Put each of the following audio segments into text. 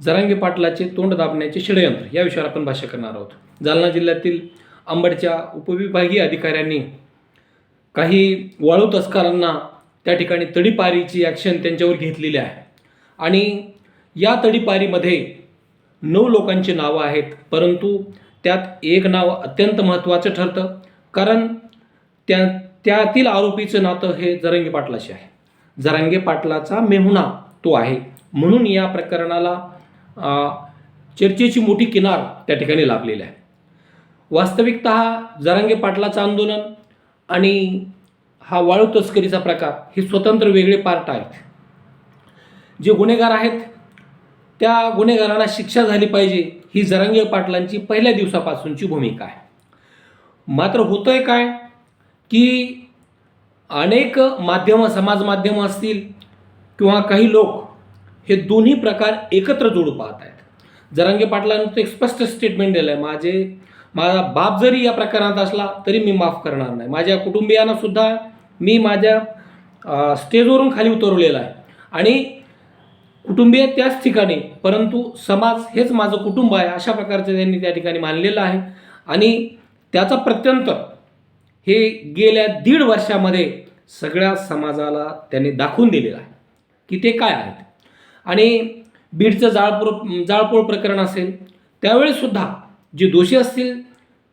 जरांगे पाटलाचे तोंड दाबण्याचे षडयंत्र या विषयावर आपण भाष्य करणार आहोत. जालना जिल्ह्यातील अंबडच्या उपविभागीय अधिकाऱ्यांनी काही वाळू तस्करांना त्या ठिकाणी तडीपारीची ॲक्शन त्यांच्यावर घेतलेली आहे. आणि या तडीपारीमध्ये नऊ लोकांची नावं आहेत परंतु त्यात एक नाव अत्यंत महत्त्वाचं ठरतं कारण त्या त्यातील आरोपीचं नातं हे जरंगे पाटलाशी आहे. जरांगे पाटलाचा मेहुणा तो आहे. म्हणून या प्रकरणाला चर्चेची मोठी किनार त्या ठिकाणी लाभलेली आहे. वास्तविकत जरांगे पाटलाचं आंदोलन आणि हा वाळू तस्करीचा प्रकार हे स्वतंत्र वेगळे पार्ट आहेत. जे गुन्हेगार आहेत त्या गुन्हेगारांना शिक्षा झाली पाहिजे ही जरांगे पाटलांची पहिल्या दिवसापासूनची भूमिका आहे. मात्र होतं आहे काय की अनेक माध्यमं समाज माध्यमं असतील किंवा काही लोक हे दोन्ही प्रकार एकत्र जोडू पाहत आहेत जरांगे पाटलांनी एक स्पष्ट स्टेटमेंट दिलं आहे माझे माझा बाप जरी या प्रकरणात असला तरी मी माफ करणार नाही. माझ्या कुटुंबियांना सुद्धा मी माझ्या स्टेजवरून खाली उतरवलेलं आहे. आणि कुटुंबीय त्याच ठिकाणी परंतु समाज हेच माझं कुटुंब आहे अशा प्रकारचे त्यांनी त्या ठिकाणी मानलेलं आहे. आणि त्याचा प्रत्यंत हे गेल्या दीड वर्षामध्ये सगळ्या समाजाला त्यांनी दाखवून दिलेलं आहे. की ते काय आहेत? आणि बीडचं जाळपोळ जाळपोळ प्रकरण असेल त्यावेळेसुद्धा जे दोषी असतील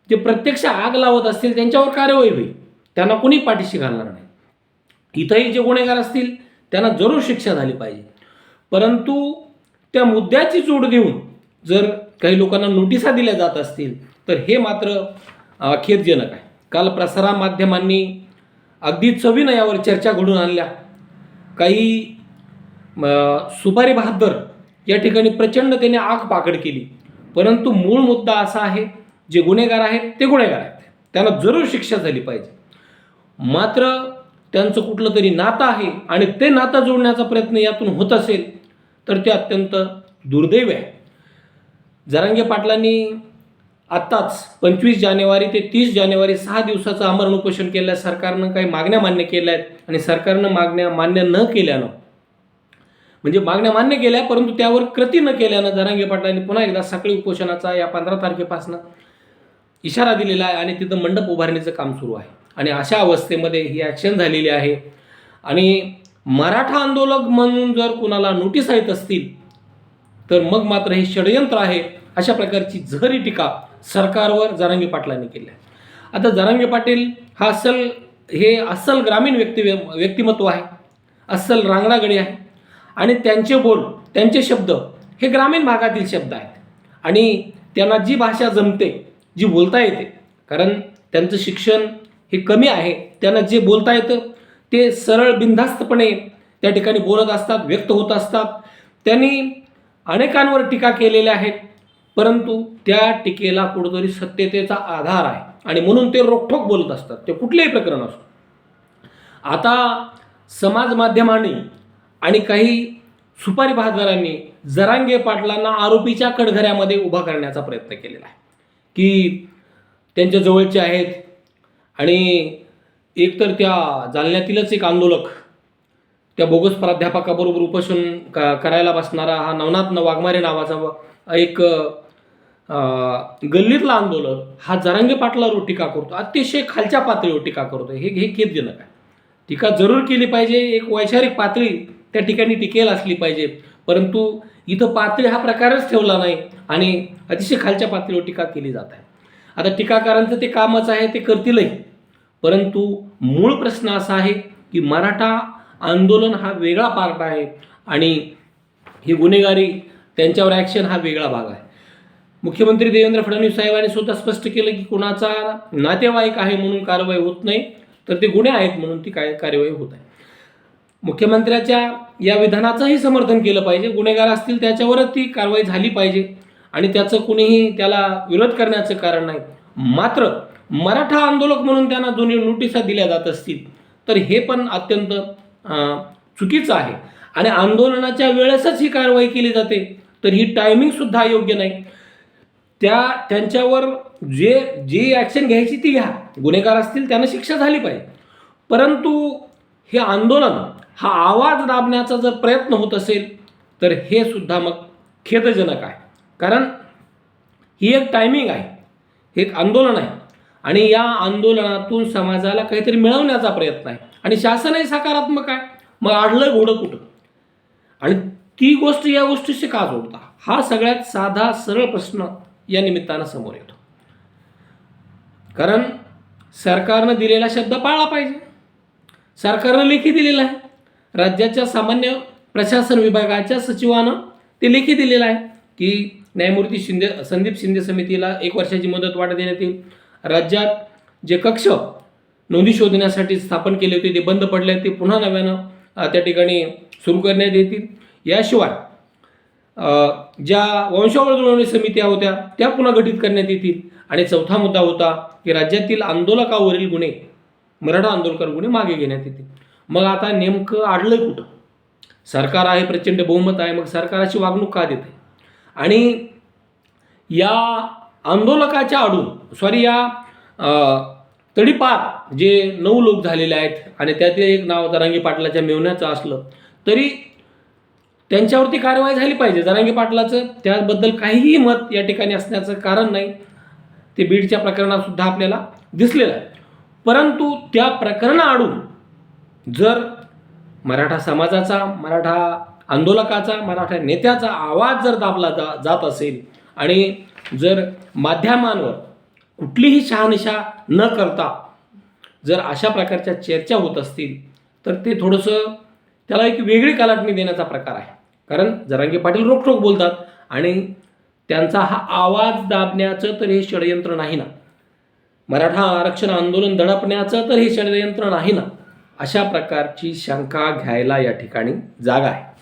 जे प्रत्यक्ष आग लावत असतील त्यांच्यावर कार्यवाही होईल. त्यांना कोणी पाठीशी घालणार नाही. इथंही जे गुन्हेगार असतील त्यांना जरूर शिक्षा झाली पाहिजे. परंतु त्या मुद्द्याची जोड देऊन जर काही लोकांना नोटिसा दिल्या जात असतील तर हे मात्र खेदजनक आहे. काल प्रसारमाध्यमांनी अगदी चवीनं यावर चर्चा घडून आणल्या. काही सुपारी बहादर या ठिकाणी प्रचंड त्याने आग पाकड केली. परंतु मूळ मुद्दा असा आहे जे गुन्हेगार आहेत ते गुन्हेगार आहेत. त्यांना जरूर शिक्षा झाली पाहिजे. मात्र त्यांचं कुठलं तरी नातं आहे आणि ते नातं जोडण्याचा प्रयत्न यातून होत असेल तर ते अत्यंत दुर्दैव आहे. जरांगे पाटलांनी आत्ताच पंचवीस जानेवारी ते तीस जानेवारी सहा दिवसाचं आमरण उपोषण केलं आहे सरकारनं काही मागण्या मान्य केल्या आहेत आणि सरकारनं मागण्या मान्य न केल्यानं म्हणजे मागण्या मान्य केल्या परंतु त्यावर कृती न केल्यानं जरांगे पाटलांनी पुन्हा एकदा सकाळी उपोषणाचा या पंधरा तारखेपासून इशारा दिलेला आहे आणि तिथं मंडप उभारणीचं काम सुरू आहे. आणि अशा अवस्थेमध्ये ही ॲक्शन झालेली आहे. आणि मराठा आंदोलक म्हणून जर कुणाला नोटीस येत असतील तर मग मात्र हे षडयंत्र आहे अशा प्रकारची झरी टीका सरकारवर जरांगे पाटलांनी केली आहे. आता जरांगे पाटील हा अस्सल हे अस्सल ग्रामीण व्यक्ती व्यक्तिमत्व आहे. अस्सल रांगडागडी आहे. आणि त्यांचे बोल त्यांचे शब्द हे ग्रामीण भागातील शब्द आहेत. आणि त्यांना जी भाषा जमते जी बोलता येते कारण त्यांचं शिक्षण हे कमी आहे त्यांना जे बोलता येतं ते सरळ बिनधास्तपणे त्या ठिकाणी बोलत असतात व्यक्त होत असतात. त्यांनी अनेकांवर टीका केलेल्या आहेत परंतु त्या टीकेला कुठंतरी सत्यतेचा आधार आहे. आणि म्हणून ते रोखोक बोलत असतात. ते कुठलेही प्रकरण असो. आता समाज माध्यमाने आणि काही सुपारी बहादरांनी जरांगे पाटलांना आरोपीच्या कडघऱ्यामध्ये उभा करण्याचा प्रयत्न केलेला आहे. की त्यांच्या जवळचे आहेत आणि एकतर त्या जालन्यातीलच एक आंदोलक त्या बोगस प्राध्यापकाबरोबर उपोषण क करायला बसणारा हा नवनाथ वाघमारे नावाचा एक गल्लीतला आंदोलन हा जरांगे पाटलावर टीका करतो. अतिशय खालच्या पातळीवर टीका करतो. हे हे खेदजनक आहे. टीका जरूर केली पाहिजे. एक वैचारिक पातळी त्या ठिकाणी टिकेल असली पाहिजे. परंतु इथं पातळी हा प्रकारच ठेवला नाही आणि अतिशय खालच्या पातळीवर टीका केली जात आहे. आता टीकाकारांचं ते कामच आहे ते करतीलही. परंतु मूळ प्रश्न असा आहे की मराठा आंदोलन हा वेगळा पार्ट आहे आणि ही गुन्हेगारी त्यांच्यावर ॲक्शन हा वेगळा भाग आहे. मुख्यमंत्री देवेंद्र फडणवीस साहेबांनी सुद्धा स्पष्ट केलं की कुणाचा नातेवाईक आहे म्हणून कारवाई होत नाही तर ते गुन्हे आहेत म्हणून ती काय कार्यवाही होत आहे. मुख्यमंत्र्याच्या या विधानाचंही समर्थन केलं पाहिजे. गुन्हेगार असतील त्याच्यावरच ती कारवाई झाली पाहिजे. आणि त्याचं कुणीही त्याला विरोध करण्याचं कारण नाही. मात्र मराठा आंदोलक म्हणून त्यांना दोन्ही नोटिसा दिल्या जात असतील तर हे पण अत्यंत चुकीचं आहे. आणि आंदोलनाच्या वेळेसच ही कारवाई केली जाते तर ही टायमिंगसुद्धा योग्य नाही. त्या त्यांच्यावर जे जी ॲक्शन घ्यायची ती घ्या. गुन्हेगार असतील त्यांना शिक्षा झाली पाहिजे. परंतु हे आंदोलन हा आवाज दाबण्याचा जर प्रयत्न होत असेल तर हे सुद्धा मग खेदजनक आहे. कारण ही एक टायमिंग आहे हे एक आंदोलन आहे. आणि या आंदोलनातून समाजाला काहीतरी मिळवण्याचा प्रयत्न आहे. आणि शासनही सकारात्मक आहे. मग आडलं घोडं कुठं? आणि ती गोष्ट या गोष्टीशी का जोडता? हा सगळ्यात साधा सरळ प्रश्न या निमित्तानं समोर येतो. कारण सरकारनं दिलेला शब्द पाळला पाहिजे. सरकारनं लेखी दिलेला आहे. राज्याच्या सामान्य प्रशासन विभागाच्या सचिवानं ते लेखी दिलेलं आहे की न्यायमूर्ती शिंदे संदीप शिंदे समितीला एक वर्षाची मुदत वाढ देण्यात येईल. राज्यात जे कक्ष नोंदी शोधण्यासाठी स्थापन केले होते ते बंद पडले ते पुन्हा नव्यानं त्या ठिकाणी सुरू करण्यात येतील. याशिवाय ज्या वंशावळ जुळवणी समित्या होत्या त्या पुन्हा गठीत करण्यात येतील. आणि चौथा मुद्दा होता की राज्यातील आंदोलकावरील गुन्हे मराठा आंदोलकावर गुन्हे मागे घेण्यात येतील. मग आता नेमकं आडलं कुठं? सरकार आहे प्रचंड बहुमत आहे मग सरकाराची वागणूक का देते? आणि या आंदोलकाच्या आडून सॉरी या तडीपार जे नऊ लोक झालेले आहेत आणि त्यातील एक नाव जरांगी पाटलाच्या मेवण्याचं असलं तरी त्यांच्यावरती कारवाई झाली पाहिजे. जरांगी पाटलाचं त्याबद्दल काहीही मत या ठिकाणी असण्याचं कारण नाही ते बीडच्या प्रकरणात सुद्धा आपल्याला दिसलेलं आहे. परंतु त्या प्रकरणाआडून जर मराठा समाजाचा मराठा आंदोलकाचा मराठा नेत्याचा आवाज जर दाबला जा जात असेल आणि जर माध्यमांवर कुठलीही शहानिशा न करता जर अशा प्रकारच्या चर्चा होत असतील तर ते थोडंसं त्याला एक वेगळी कलाटणी देण्याचा प्रकार आहे. कारण जरांगे पाटील रोखठोक बोलतात आणि त्यांचा हा आवाज दाबण्याचं तर हे षडयंत्र नाही ना. मराठा आरक्षण आंदोलन दडपण्याचं तर हे षडयंत्र नाही ना. अशा प्रकारची शंका घ्यायला या ठिकाणी जागा आहे.